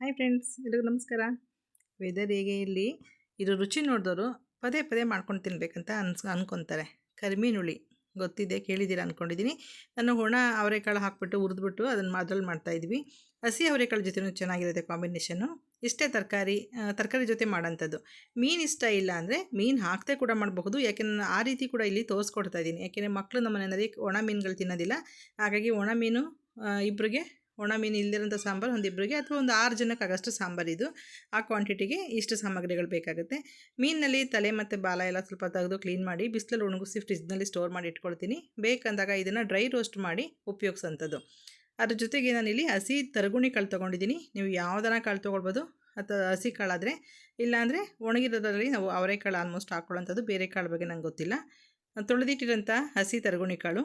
Hi friends ಎಲ್ಲರಿಗೂ ನಮಸ್ಕಾರ. Weather ಹೇಗೆ ಇಲ್ಲಿ? ಇದು ರುಚಿ ನೋಡಿದವರು ಪದೇ ಪದೇ ಮಾಡ್ಕೊಂಡು ತಿನ್ನಬೇಕಂತ ಅನ್ಸ್, ಅನ್ಕೊತಾರೆ. ಕರಿಮೀನುಳಿ ಗೊತ್ತಿದೆ, ಕೇಳಿದ್ದೀರಾ ಅಂದ್ಕೊಂಡಿದ್ದೀನಿ ನಾನು ಒಣ ಅವರೆಕಾಳು ಹಾಕ್ಬಿಟ್ಟು ಹುರಿದ್ಬಿಟ್ಟು ಅದನ್ನು ಅದ್ರಲ್ಲಿ ಮಾಡ್ತಾಯಿದ್ವಿ ಹಸಿ ಅವರೆಕಾಳು ಜೊತೆನೂ ಚೆನ್ನಾಗಿರುತ್ತೆ ಕಾಂಬಿನೇಷನ್ನು. ಇಷ್ಟೇ ತರಕಾರಿ ತರಕಾರಿ ಜೊತೆ ಮಾಡೋಂಥದ್ದು. ಮೀನು ಇಷ್ಟ ಇಲ್ಲ ಅಂದರೆ ಮೀನು ಹಾಕ್ತೇ ಕೂಡ ಮಾಡಬಹುದು. ಯಾಕೆಂದ್ರೆ ಆ ರೀತಿ ಕೂಡ ಇಲ್ಲಿ ತೋರಿಸ್ಕೊಡ್ತಾ ಇದ್ದೀನಿ. ಯಾಕೆಂದರೆ ಮಕ್ಕಳು ನಮ್ಮ ಮನೆಯಲ್ಲಿ ಒಣ ಮೀನುಗಳು ತಿನ್ನೋದಿಲ್ಲ. ಹಾಗಾಗಿ ಒಣ ಮೀನು ಇಬ್ಬರಿಗೆ ಒಣ ಮೀನು ಇಲ್ಲದಿರೋಂಥ ಸಾಂಬಾರು ಒಂದಿಬ್ಬರಿಗೆ ಅಥವಾ ಒಂದು ಆರು ಜನಕ್ಕೆ ಆಗಷ್ಟು ಸಾಂಬಾರು ಇದು. ಆ ಕ್ವಾಂಟಿಟಿಗೆ ಇಷ್ಟು ಸಾಮಗ್ರಿಗಳು ಬೇಕಾಗುತ್ತೆ. ಮೀನಿನಲ್ಲಿ ತಲೆ ಮತ್ತು ಬಾಲ ಎಲ್ಲ ಸ್ವಲ್ಪ ತೆಗೆದು ಕ್ಲೀನ್ ಮಾಡಿ ಬಿಸಿಲಲ್ಲಿ ಒಣಗಿಸಿ ಫ್ರಿಜ್ನಲ್ಲಿ ಸ್ಟೋರ್ ಮಾಡಿ ಇಟ್ಕೊಳ್ತೀನಿ. ಬೇಕಂದಾಗ ಇದನ್ನು ಡ್ರೈ ರೋಸ್ಟ್ ಮಾಡಿ ಉಪಯೋಗಿಸೋಂಥದ್ದು. ಅದ್ರ ಜೊತೆಗೆ ನಾನಿಲ್ಲಿ ಹಸಿ ತರಗುಣಿ ಕಾಳು ತೊಗೊಂಡಿದ್ದೀನಿ. ನೀವು ಯಾವ್ದಾರ ಕಾಳು ತೊಗೊಳ್ಬೋದು. ಅಥವಾ ಹಸಿ ಕಾಳಾದರೆ ಇಲ್ಲಾಂದರೆ ಒಣಗಿರೋದ್ರಲ್ಲಿ ನಾವು ಅವರೆಕಾಳು ಆಲ್ಮೋಸ್ಟ್ ಹಾಕ್ಕೊಳ್ಳೋಂಥದ್ದು ಬೇರೆ ಕಾಳು ಬಗ್ಗೆ ನಂಗೆ ಗೊತ್ತಿಲ್ಲ. ತೊಳೆದಿಟ್ಟಿರೋಂಥ ಹಸಿ ತರಗುಣಿ ಕಾಳು.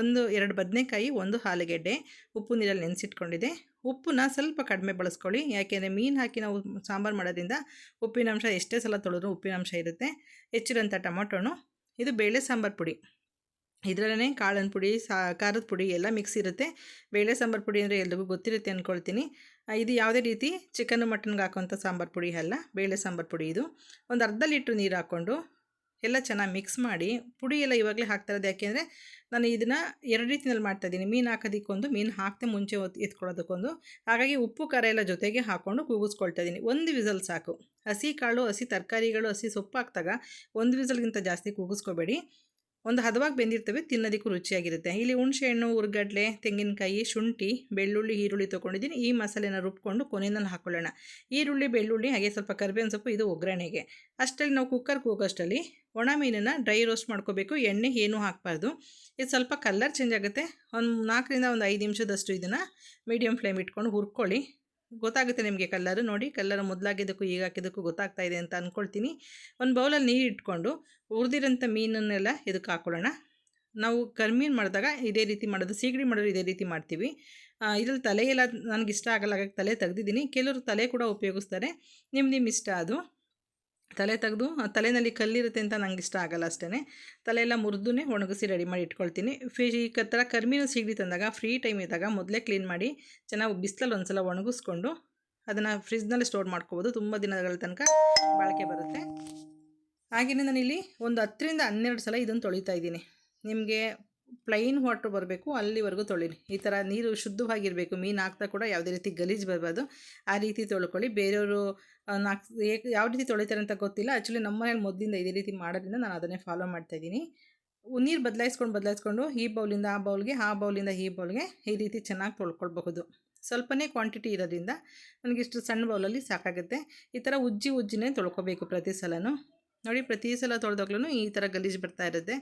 ಒಂದು ಎರಡು ಬದನೆಕಾಯಿ, ಒಂದು ಆಲೂಗೆಡ್ಡೆ ಉಪ್ಪು ನೀರಲ್ಲಿ ನೆನೆಸಿಟ್ಕೊಂಡಿದೆ. ಉಪ್ಪನ್ನ ಸ್ವಲ್ಪ ಕಡಿಮೆ ಬಳಸ್ಕೊಳ್ಳಿ. ಯಾಕೆಂದರೆ ಮೀನು ಹಾಕಿ ನಾವು ಸಾಂಬಾರು ಮಾಡೋದ್ರಿಂದ ಉಪ್ಪಿನಂಶ ಎಷ್ಟೇ ಸಲ ತೊಳೆದ್ರೂ ಉಪ್ಪಿನಂಶ ಇರುತ್ತೆ. ಹೆಚ್ಚಿರೋಂಥ ಟೊಮೊಟೊನು, ಇದು ಬೇಳೆ ಸಾಂಬಾರು ಪುಡಿ. ಇದರಲ್ಲೇ ಕಾಳಿನ ಪುಡಿ, ಸಾ, ಖಾರದ ಪುಡಿ ಎಲ್ಲ ಮಿಕ್ಸ್ ಇರುತ್ತೆ. ಬೇಳೆ ಸಾಂಬಾರು ಪುಡಿ ಅಂದರೆ ಎಲ್ರಿಗೂ ಗೊತ್ತಿರುತ್ತೆ ಅಂದ್ಕೊಳ್ತೀನಿ ಇದು ಯಾವುದೇ ರೀತಿ ಚಿಕನ್, ಮಟನ್ಗೆ ಹಾಕುವಂಥ ಸಾಂಬಾರು ಪುಡಿ ಅಲ್ಲ, ಬೇಳೆ ಸಾಂಬಾರು ಪುಡಿ ಇದು. ಒಂದು ಅರ್ಧ ಲೀಟ್ರ್ ನೀರು ಹಾಕ್ಕೊಂಡು ಎಲ್ಲ ಚೆನ್ನಾಗಿ ಮಿಕ್ಸ್ ಮಾಡಿ ಪುಡಿ ಎಲ್ಲ ಇವಾಗಲೇ ಹಾಕ್ತಾ ಇರೋದು ಯಾಕೆಂದರೆ ನಾನು ಇದನ್ನು ಎರಡು ರೀತಿಯಲ್ಲಿ ಮಾಡ್ತಾ ಇದ್ದೀನಿ. ಮೀನು ಹಾಕೋದಕ್ಕೊಂದು, ಮೀನು ಹಾಕ್ತೆ ಮುಂಚೆ ಎತ್ಕೊಳ್ಳೋದಕ್ಕೊಂದು. ಹಾಗಾಗಿ ಉಪ್ಪು, ಖಾರ ಎಲ್ಲ ಜೊತೆಗೆ ಹಾಕ್ಕೊಂಡು ಕೂಗಿಸ್ಕೊಳ್ತಾ ಇದ್ದೀನಿ. ಒಂದು ವಿಸಲ್ ಸಾಕು. ಹಸಿ ಕಾಳು, ಹಸಿ ತರಕಾರಿಗಳು, ಹಸಿ ಸೊಪ್ಪು ಹಾಕಿದಾಗ ಒಂದು ವಿಸಲ್ಗಿಂತ ಜಾಸ್ತಿ ಕೂಗಿಸ್ಕೋಬೇಡಿ. ಒಂದು ಹದವಾಗಿ ಬೆಂದಿರ್ತವೆ, ತಿನ್ನೋದಕ್ಕೂ ರುಚಿಯಾಗಿರುತ್ತೆ. ಇಲ್ಲಿ ಹುಣಸೆಹಣ್ಣು ಉರ್ಗಡ್ಲೆ, ತೆಂಗಿನಕಾಯಿ, ಶುಂಠಿ, ಬೆಳ್ಳುಳ್ಳಿ, ಈರುಳ್ಳಿ ತೊಗೊಂಡಿದ್ದೀನಿ. ಈ ಮಸಾಲೆನ ರುಬ್ಕೊಂಡು ಕೊನೆಯಲ್ಲಿ ಹಾಕೊಳ್ಳೋಣ. ಈರುಳ್ಳಿ, ಬೆಳ್ಳುಳ್ಳಿ, ಹಾಗೆ ಸ್ವಲ್ಪ ಕರಿಬೇವಿನ ಸೊಪ್ಪು, ಇದು ಒಗ್ಗರಣೆಗೆ. ಅಷ್ಟರಲ್ಲಿ ನಾವು ಕುಕ್ಕರ್ ಕೂಗೋಷ್ಟರಲ್ಲಿ ಒಣ ಮೀನನ್ನು ಡ್ರೈ ರೋಸ್ಟ್ ಮಾಡ್ಕೋಬೇಕು. ಎಣ್ಣೆ ಏನೂ ಹಾಕಬಾರ್ದು. ಇದು ಸ್ವಲ್ಪ ಕಲರ್ ಚೇಂಜ್ ಆಗುತ್ತೆ. ಒಂದು ನಾಲ್ಕರಿಂದ ಒಂದು ಐದು ನಿಮಿಷದಷ್ಟು ಇದನ್ನು ಮೀಡಿಯಮ್ ಫ್ಲೇಮ್ ಇಟ್ಕೊಂಡು ಹುರ್ಕೊಳ್ಳಿ. ಗೊತ್ತಾಗುತ್ತೆ ನಿಮಗೆ ಕಲ್ಲರು ನೋಡಿ. ಕಲ್ಲರ್ ಮೊದಲಾಗಿದ್ದಕ್ಕೂ ಈಗ ಹಾಕಿದ್ದಕ್ಕೂ ಗೊತ್ತಾಗ್ತಾ ಇದೆ ಅಂತ ಅಂದ್ಕೊಳ್ತೀನಿ ಒಂದು ಬೌಲಲ್ಲಿ ನೀರು ಇಟ್ಕೊಂಡು ಹುರಿದಿರೋಂಥ ಮೀನನ್ನೆಲ್ಲ ಇದಕ್ಕೆ ಹಾಕ್ಕೊಳ್ಳೋಣ ನಾವು ಕರ್ಮೀನು ಮಾಡಿದಾಗ ಇದೇ ರೀತಿ ಮಾಡೋದು, ಸೀಗಡಿ ಮಾಡೋದು ಇದೇ ರೀತಿ ಮಾಡ್ತೀವಿ. ಇದ್ರಲ್ಲಿ ತಲೆ ಎಲ್ಲ ನನಗೆ ಇಷ್ಟ ಆಗಲ್ಲ, ಹಾಗಾಗಿ ತಲೆ ತೆಗೆದಿದ್ದೀನಿ. ಕೆಲವರು ತಲೆ ಕೂಡ ಉಪಯೋಗಿಸ್ತಾರೆ. ನಿಮ್ಮ ನಿಮ್ಮ ಇಷ್ಟ ಅದು. ತಲೆ ತೆಗೆದು ತಲೆಯಲ್ಲಿ ಕಲ್ಲಿರುತ್ತೆ ಅಂತ ನಂಗೆ ಇಷ್ಟ ಆಗಲ್ಲ ಅಷ್ಟೇ ತಲೆ ಎಲ್ಲ ಮುರಿದು ಒಣಗಿಸಿ ರೆಡಿ ಮಾಡಿ ಇಟ್ಕೊಳ್ತೀನಿ. ಫಿ ಈ ಥರ ಕರ್ಮೀನು ಸಿಗಡಿ ತಂದಾಗ ಫ್ರೀ ಟೈಮ್ ಇದ್ದಾಗ ಮೊದಲೇ ಕ್ಲೀನ್ ಮಾಡಿ, ಚೆನ್ನಾಗಿ ಬಿಸಿಲಲ್ಲಿ ಒಂದು ಸಲ ಒಣಗಿಸ್ಕೊಂಡು ಅದನ್ನು ಫ್ರಿಜ್ನಲ್ಲಿ ಸ್ಟೋರ್ ಮಾಡ್ಕೋಬೋದು. ತುಂಬ ದಿನಗಳ ತನಕ ಬಾಳಿಕೆ ಬರುತ್ತೆ. ಹಾಗೆಯೇ ನಾನಿಲ್ಲಿ ಒಂದು ಹತ್ತರಿಂದ ಹನ್ನೆರಡು ಸಲ ಇದನ್ನು ತೊಳಿತಾ ಇದ್ದೀನಿ. ನಿಮಗೆ ಪ್ಲೈನ್ ವಾಟ್ರ್ ಬರಬೇಕು, ಅಲ್ಲಿವರೆಗೂ ತೊಳಿರಿ. ಈ ಥರ ನೀರು ಶುದ್ಧವಾಗಿರಬೇಕು. ಮೀನು ಹಾಕ್ತಾ ಕೂಡ ಯಾವುದೇ ರೀತಿ ಗಲೀಜು ಬರಬಾರ್ದು. ಆ ರೀತಿ ತೊಳ್ಕೊಳ್ಳಿ. ಬೇರೆಯವರು ನಾಲ್ಕು ಯಾವ ರೀತಿ ತೊಳಿತಾರೆ ಅಂತ ಗೊತ್ತಿಲ್ಲ. ಆ್ಯಕ್ಚುಲಿ ನಮ್ಮ ಮನೇಲಿ ಮೊದಲಿಂದ ಇದೇ ರೀತಿ ಮಾಡೋದ್ರಿಂದ ನಾನು ಅದನ್ನೇ ಫಾಲೋ ಮಾಡ್ತಾಯಿದ್ದೀನಿ ನೀರು ಬದಲಾಯಿಸ್ಕೊಂಡು ಬದಲಾಯಿಸ್ಕೊಂಡು ಈ ಬೌಲಿಂದ ಆ ಬೌಲ್ಗೆ, ಆ ಬೌಲಿಂದ ಈ ಬೌಲ್ಗೆ ಈ ರೀತಿ ಚೆನ್ನಾಗಿ ತೊಳ್ಕೊಳ್ಬಹುದು. ಸ್ವಲ್ಪನೇ ಕ್ವಾಂಟಿಟಿ ಇರೋದ್ರಿಂದ ನನಗಿಷ್ಟು ಸಣ್ಣ ಬೌಲಲ್ಲಿ ಸಾಕಾಗುತ್ತೆ. ಈ ಥರ ಉಜ್ಜಿ ಉಜ್ಜಿನೇ ತೊಳ್ಕೊಬೇಕು ಪ್ರತಿ ಸಲನೂ. ನೋಡಿ, ಪ್ರತಿ ಸಲ ತೊಳೆದಾಗ್ಲೂ ಈ ಥರ ಗಲೀಜು ಬರ್ತಾ ಇರುತ್ತೆ.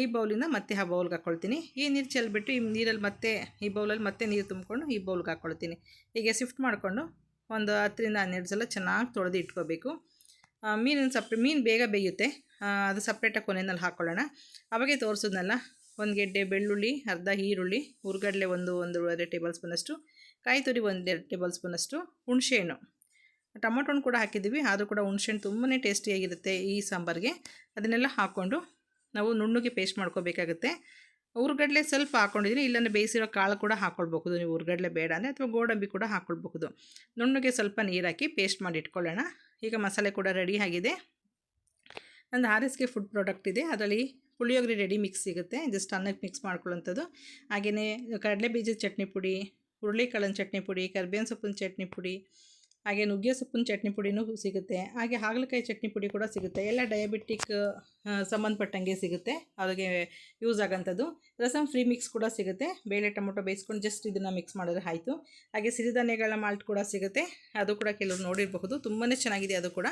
ಈ ಬೌಲಿಂದ ಮತ್ತೆ ಆ ಬೌಲ್ಗೆ ಹಾಕ್ಕೊಳ್ತೀನಿ ಈ ನೀರು ಚೆಲ್ಬಿಟ್ಟು ಈ ನೀರಲ್ಲಿ ಮತ್ತೆ, ಈ ಬೌಲಲ್ಲಿ ಮತ್ತೆ ನೀರು ತುಂಬಿಕೊಂಡು ಈ ಬೌಲ್ಗೆ ಹಾಕ್ಕೊಳ್ತೀನಿ ಹೀಗೆ ಶಿಫ್ಟ್ ಮಾಡಿಕೊಂಡು ಒಂದು ಹತ್ತರಿಂದ ಹನ್ನೆರಡು ಸಲ ಚೆನ್ನಾಗಿ ತೊಳೆದು ಇಟ್ಕೋಬೇಕು. ಮೀನಿನ ಸಪ್ರೇ, ಮೀನು ಬೇಗ ಬೇಯುತ್ತೆ. ಅದು ಸಪ್ರೇಟಾಗಿ ಕೊನೆಯಲ್ಲಿ ಹಾಕ್ಕೊಳ್ಳೋಣ ಅವಾಗೆ ತೋರಿಸಿದ್ನಲ್ಲ, ಒಂದು ಗೆಡ್ಡೆ ಬೆಳ್ಳುಳ್ಳಿ, ಅರ್ಧ ಈರುಳ್ಳಿ, ಹುರ್ಗಡ್ಲೆ ಒಂದು ಒಂದೂವರೆ ಟೇಬಲ್ ಸ್ಪೂನಷ್ಟು, ಕಾಯಿ ತುರಿ ಒಂದೆರಡು ಟೇಬಲ್ ಸ್ಪೂನಷ್ಟು ಹುಣಸೆಹಣ್ಣು ಟೊಮೊಟೊನ ಕೂಡ ಹಾಕಿದ್ದೀವಿ, ಆದರೂ ಕೂಡ ಹುಣ್ಸೆಹಣ್ಣು ತುಂಬಾ ಟೇಸ್ಟಿಯಾಗಿರುತ್ತೆ ಈ ಸಾಂಬಾರಿಗೆ. ಅದನ್ನೆಲ್ಲ ಹಾಕ್ಕೊಂಡು ನಾವು ನುಣ್ಣಗೆ ಪೇಸ್ಟ್ ಮಾಡ್ಕೋಬೇಕಾಗುತ್ತೆ. ಉರ್ಗಡ್ಲೆ ಸ್ವಲ್ಪ ಹಾಕ್ಕೊಂಡಿದ್ದೀನಿ ಇಲ್ಲಾಂದರೆ ಬೇಯಿಸಿರೋ ಕಾಳು ಕೂಡ ಹಾಕ್ಕೊಳ್ಬಹುದು ನೀವು ಉರ್ಗಡ್ಲೆ ಬೇಡ ಅಂದರೆ, ಅಥವಾ ಗೋಡಂಬಿ ಕೂಡ ಹಾಕ್ಕೊಳ್ಬಹುದು ನುಣ್ಣಗೆ ಸ್ವಲ್ಪ ನೀರು ಹಾಕಿ ಪೇಸ್ಟ್ ಮಾಡಿ ಇಟ್ಕೊಳ್ಳೋಣ. ಈಗ ಮಸಾಲೆ ಕೂಡ ರೆಡಿ ಆಗಿದೆ. ನಂದು ಆರ್ ಫುಡ್ ಪ್ರಾಡಕ್ಟ್ ಇದೆ, ಅದರಲ್ಲಿ ಪುಳಿಯೋಗರೆ ರೆಡಿ ಮಿಕ್ಸ್ ಸಿಗುತ್ತೆ. ಜಸ್ಟ್ ಅನ್ನಕ್ಕೆ ಮಿಕ್ಸ್ ಮಾಡ್ಕೊಳ್ಳೋಂಥದ್ದು. ಹಾಗೆಯೇ ಕಡಲೆ ಬೀಜದ ಚಟ್ನಿ ಪುಡಿ ಹುರುಳಿಕಾಳಿನ ಚಟ್ನಿ ಪುಡಿ, ಕರ್ಬೇವಿನ ಸೊಪ್ಪಿನ ಚಟ್ನಿ ಪುಡಿ ಹಾಗೆ ನುಗ್ಗೆ ಸೊಪ್ಪಿನ ಚಟ್ನಿ ಪುಡಿನೂ ಸಿಗುತ್ತೆ. ಹಾಗೆ ಹಾಗಲಕಾಯಿ ಚಟ್ನಿ ಪುಡಿ ಕೂಡ ಸಿಗುತ್ತೆ. ಎಲ್ಲ ಡಯಾಬಿಟಿಕ್ ಸಂಬಂಧಪಟ್ಟಂಗೆ ಸಿಗುತ್ತೆ. ಅವ್ರಿಗೆ ಯೂಸ್ ಆಗೋಂಥದ್ದು. ರಸಮ್ ಫ್ರೀ ಮಿಕ್ಸ್ ಕೂಡ ಸಿಗುತ್ತೆ. ಬೇಳೆ, ಟೊಮೊಟೊ ಬೇಯಿಸ್ಕೊಂಡು ಜಸ್ಟ್ ಇದನ್ನು ಮಿಕ್ಸ್ ಮಾಡಿದ್ರೆ ಆಯಿತು. ಹಾಗೆ ಸಿರಿಧಾನ್ಯಗಳ ಮಾಲ್ಟ್ ಕೂಡ ಸಿಗುತ್ತೆ. ಅದು ಕೂಡ ಕೆಲವರು ನೋಡಿರಬಹುದು. ತುಂಬಾ ಚೆನ್ನಾಗಿದೆ ಅದು ಕೂಡ.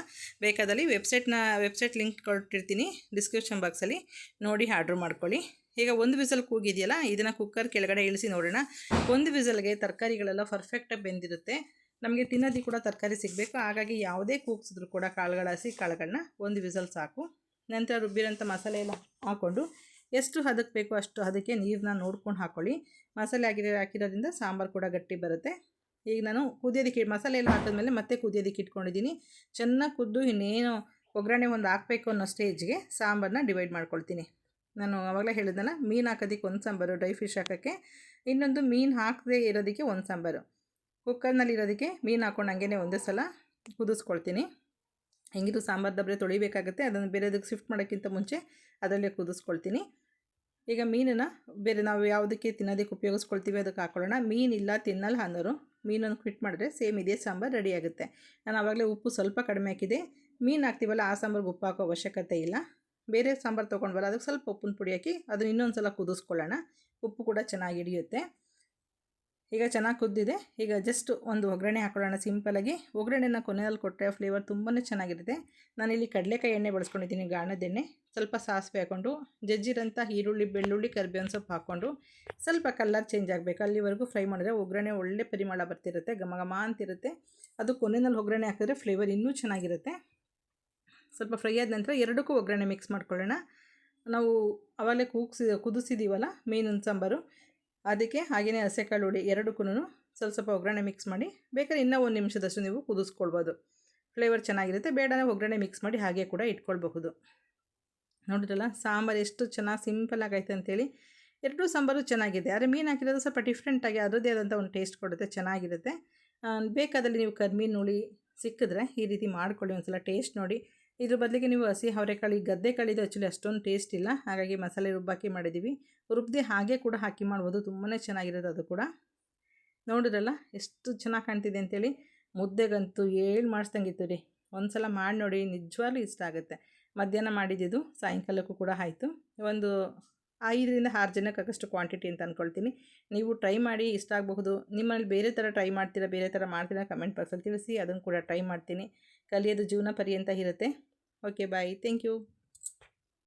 ಬೇಕಾದಲ್ಲಿ ವೆಬ್ಸೈಟ್ನ ವೆಬ್ಸೈಟ್ ಲಿಂಕ್ ಕೊಟ್ಟಿರ್ತೀನಿ ಡಿಸ್ಕ್ರಿಪ್ಷನ್ ಬಾಕ್ಸಲ್ಲಿ ನೋಡಿ ಆರ್ಡ್ರ್ ಮಾಡ್ಕೊಳ್ಳಿ. ಈಗ ಒಂದು ವಿಸಲ್ ಕೂಗಿದೆಯಲ್ಲ, ಇದನ್ನು ಕುಕ್ಕರ್ ಕೆಳಗಡೆ ಇಳಿಸಿ ನೋಡೋಣ. ಒಂದು ವಿಸಲ್ಗೆ ತರಕಾರಿಗಳೆಲ್ಲ ಪರ್ಫೆಕ್ಟಾಗಿ ಬೆಂದಿರುತ್ತೆ. ನಮಗೆ ತಿನ್ನೋದಿ ಕೂಡ ತರಕಾರಿ ಸಿಗಬೇಕು. ಹಾಗಾಗಿ ಯಾವುದೇ ಕೂಗ್ಸಿದ್ರು ಕೂಡ ಕಾಳುಗಳ ಹಸಿ ಕಾಳುಗಳನ್ನ ಒಂದು ವಿಸಲ್ ಸಾಕು. ನಂತರ ರುಬ್ಬಿರೋಂಥ ಮಸಾಲೆ ಎಲ್ಲ ಹಾಕ್ಕೊಂಡು ಎಷ್ಟು ಹದಕ್ಕೆ ಬೇಕೋ ಅಷ್ಟು ಅದಕ್ಕೆ ನೀರನ್ನ ನೋಡ್ಕೊಂಡು ಹಾಕ್ಕೊಳ್ಳಿ ಮಸಾಲೆ ಆಗಿರೋ ಹಾಕಿರೋದ್ರಿಂದ ಸಾಂಬಾರು ಕೂಡ ಗಟ್ಟಿ ಬರುತ್ತೆ. ಈಗ ನಾನು ಕುದಿಯೋದಕ್ಕೆ ಮಸಾಲೆ ಎಲ್ಲ ಹಾಕಿದ್ಮೇಲೆ ಮತ್ತೆ ಕುದಿಯೋದಕ್ಕೆ ಇಟ್ಕೊಂಡಿದ್ದೀನಿ. ಚೆನ್ನಾಗಿ ಕುದ್ದು ಇನ್ನೇನು ಒಗ್ಗರಣೆ ಒಂದು ಹಾಕಬೇಕು ಅನ್ನೋ ಸ್ಟೇಜ್ಗೆ ಸಾಂಬಾರನ್ನ ಡಿವೈಡ್ ಮಾಡ್ಕೊಳ್ತೀನಿ. ನಾನು ಅವಾಗಲೇ ಹೇಳಿದ್ನಲ್ಲ, ಮೀನು ಹಾಕೋದಕ್ಕೆ ಒಂದು ಸಾಂಬಾರು, ಡ್ರೈ ಫಿಶ್ ಹಾಕೋಕ್ಕೆ ಇನ್ನೊಂದು ಮೀನು ಹಾಕದೇ ಇರೋದಕ್ಕೆ ಒಂದು ಸಾಂಬಾರು. ಕುಕ್ಕರ್ನಲ್ಲಿ ಇರೋದಕ್ಕೆ ಮೀನು ಹಾಕೊಂಡು ಹಂಗೆ ಒಂದೇ ಸಲ ಕುದಿಸ್ಕೊಳ್ತೀನಿ. ಹೆಂಗಿದ್ರು ಸಾಂಬಾರು ದಬ್ಬರೆ ತೊಳಿಬೇಕಾಗುತ್ತೆ, ಅದನ್ನು ಬೇರೆದಕ್ಕೆ ಶಿಫ್ಟ್ ಮಾಡೋಕ್ಕಿಂತ ಮುಂಚೆ ಅದರಲ್ಲೇ ಕುದಿಸ್ಕೊಳ್ತೀನಿ. ಈಗ ಮೀನನ್ನು ಬೇರೆ ನಾವು ಯಾವುದಕ್ಕೆ ತಿನ್ನೋದಕ್ಕೆ ಉಪಯೋಗಿಸ್ಕೊಳ್ತೀವಿ ಅದಕ್ಕೆ ಹಾಕೊಳ್ಳೋಣ. ಮೀನಿಲ್ಲ ತಿನ್ನಲ್ಲ ಅನ್ನೋರು ಮೀನನ್ನು ಕ್ವಿಟ್ ಮಾಡಿದ್ರೆ ಸೇಮ್ ಇದೇ ಸಾಂಬಾರು ರೆಡಿ ಆಗುತ್ತೆ. ನಾನು ಆವಾಗಲೇ ಉಪ್ಪು ಸ್ವಲ್ಪ ಕಡಿಮೆ ಹಾಕಿದೆ. ಮೀನು ಹಾಕ್ತೀವಲ್ಲ ಆ ಸಾಂಬಾರಿಗೆ ಉಪ್ಪು ಹಾಕೋ ಅವಶ್ಯಕತೆ ಇಲ್ಲ. ಬೇರೆ ಸಾಂಬಾರು ತೊಗೊಂಡ್ವಲ್ಲ, ಅದಕ್ಕೆ ಸ್ವಲ್ಪ ಉಪ್ಪಿನ ಪುಡಿ ಹಾಕಿ ಅದನ್ನು ಇನ್ನೊಂದು ಸಲ ಕುದಿಸ್ಕೊಳ್ಳೋಣ. ಉಪ್ಪು ಕೂಡ ಚೆನ್ನಾಗಿ ಹಿಡಿಯುತ್ತೆ. ಈಗ ಚೆನ್ನಾಗಿ ಕುದ್ದಿದೆ. ಈಗ ಜಸ್ಟ್ ಒಂದು ಒಗ್ಗರಣೆ ಹಾಕೊಳ್ಳೋಣ ಸಿಂಪಲಾಗಿ ಒಗ್ಗರಣೆನ ಕೊನೆಯಲ್ಲಿ ಕೊಟ್ಟರೆ ಫ್ಲೇವರ್ ತುಂಬಾ ಚೆನ್ನಾಗಿರುತ್ತೆ. ನಾನಿಲ್ಲಿ ಕಡಲೆಕಾಯಿ ಎಣ್ಣೆ ಬಳಸ್ಕೊಂಡಿದ್ದೀನಿ ಗಾಣದ ಎಣ್ಣೆ. ಸ್ವಲ್ಪ ಸಾಸಿವೆ ಹಾಕ್ಕೊಂಡು, ಜಜ್ಜಿರಂಥ ಈರುಳ್ಳಿ, ಬೆಳ್ಳುಳ್ಳಿ, ಕರ್ಬೇವಿನ ಸೊಪ್ಪು ಹಾಕ್ಕೊಂಡು ಸ್ವಲ್ಪ ಕಲರ್ ಚೇಂಜ್ ಆಗಬೇಕು. ಅಲ್ಲಿವರೆಗೂ ಫ್ರೈ ಮಾಡಿದ್ರೆ ಒಗ್ಗರಣೆ ಒಳ್ಳೆ ಪರಿಮಳ ಬರ್ತಿರುತ್ತೆ, ಘಮ ಘಮ ಅಂತಿರುತ್ತೆ. ಅದು ಕೊನೆಯಲ್ಲಿ ಒಗ್ಗರಣೆ ಹಾಕಿದ್ರೆ ಫ್ಲೇವರ್ ಇನ್ನೂ ಚೆನ್ನಾಗಿರುತ್ತೆ. ಸ್ವಲ್ಪ ಫ್ರೈ ಆದ ನಂತರ ಎರಡಕ್ಕೂ ಒಗ್ಗರಣೆ ಮಿಕ್ಸ್ ಮಾಡ್ಕೊಳ್ಳೋಣ. ನಾವು ಅವಾಗಲೇ ಕೂಗ್ಸಿ ಕುದಿಸಿದ್ದೀವಲ್ಲ ಮೀನಿನ ಸಾಂಬಾರು. ಅದಕ್ಕೆ ಹಾಗೆಯೇ ಹಸೆಕಾಳು ಹುಡಿ ಎರಡಕ್ಕೂ ಸ್ವಲ್ಪ ಸ್ವಲ್ಪ ಒಗ್ಗರಣೆ ಮಿಕ್ಸ್ ಮಾಡಿ, ಬೇಕಾದ್ರೆ ಇನ್ನೂ ಒಂದು ನಿಮಿಷದಷ್ಟು ನೀವು ಕುದಿಸ್ಕೊಳ್ಬೋದು. ಫ್ಲೇವರ್ ಚೆನ್ನಾಗಿರುತ್ತೆ, ಬೇಡನೇ ಒಗ್ಗರಣೆ ಮಿಕ್ಸ್ ಮಾಡಿ ಹಾಗೆ ಕೂಡ ಇಟ್ಕೊಳ್ಬಹುದು. ನೋಡಿದ್ರಲ್ಲ, ಸಾಂಬಾರು ಎಷ್ಟು ಚೆನ್ನಾಗಿ ಸಿಂಪಲ್ ಆಗೈತೆ ಅಂತೇಳಿ. ಎರಡೂ ಸಾಂಬಾರು ಚೆನ್ನಾಗಿದೆ. ಆದರೆ ಮೀನು ಹಾಕಿರೋದು ಸ್ವಲ್ಪ ಡಿಫ್ರೆಂಟಾಗಿ ಅದರದ್ದೇ ಆದಂಥ ಒಂದು ಟೇಸ್ಟ್ ಕೊಡುತ್ತೆ, ಚೆನ್ನಾಗಿರುತ್ತೆ. ಬೇಕಾದಲ್ಲಿ ನೀವು ಕರ್ಮೀನು ಹುಳಿ ಸಿಕ್ಕಿದ್ರೆ ಈ ರೀತಿ ಮಾಡ್ಕೊಳ್ಳಿ ಒಂದು ಸಲ ಟೇಸ್ಟ್ ನೋಡಿ. ಇದ್ರ ಬದಲಿಗೆ ನೀವು ಹಸಿ, ಅವರೆಕಾಳು ಗದ್ದೆ ಕಾಳಿದು ಆ್ಯಕ್ಚುಲಿ ಅಷ್ಟೊಂದು ಟೇಸ್ಟ್ ಇಲ್ಲ. ಹಾಗಾಗಿ ಮಸಾಲೆ ರುಬ್ಬಾಕಿ ಮಾಡಿದ್ದೀವಿ ರುಬ್ಬದೆ ಹಾಗೆ ಕೂಡ ಹಾಕಿ ಮಾಡ್ಬೋದು. ತುಂಬಾ ಚೆನ್ನಾಗಿರೋದು ಅದು ಕೂಡ. ನೋಡಿದ್ರಲ್ಲ? ಎಷ್ಟು ಚೆನ್ನಾಗಿ ಕಾಣ್ತಿದೆ ಅಂತೇಳಿ. ಮುದ್ದೆಗಂತೂ ಏಳು ಮಾಡಿಸ್ದಂಗಿತ್ತು ರೀ. ಒಂದು ಸಲ ಮಾಡಿ ನೋಡಿ, ನಿಜವಾಗ್ಲೂ ಇಷ್ಟ ಆಗುತ್ತೆ. ಮಧ್ಯಾಹ್ನ ಮಾಡಿದ್ದು ಸಾಯಂಕಾಲಕ್ಕೂ ಕೂಡ ಆಯಿತು. ಒಂದು ಐದರಿಂದ ಆರು ಜನಕ್ಕಾಗಷ್ಟು ಕ್ವಾಂಟಿಟಿ ಅಂತ ಅಂದ್ಕೊಳ್ತೀನಿ ನೀವು ಟ್ರೈ ಮಾಡಿ, ಇಷ್ಟ ಆಗಬಹುದು. ನಿಮ್ಮಲ್ಲಿ ಬೇರೆ ಥರ ಟ್ರೈ ಮಾಡ್ತೀರಾ, ಬೇರೆ ಥರ ಮಾಡ್ತೀರಾ, ಕಮೆಂಟ್ ಬಾಕ್ಸಲ್ಲಿ ತಿಳಿಸಿ. ಅದನ್ನು ಕೂಡ ಟ್ರೈ ಮಾಡ್ತೀನಿ. ಕಲಿಯೋದು ಜೀವನ ಪರ್ಯಂತ ಇರುತ್ತೆ. Okay bye thank you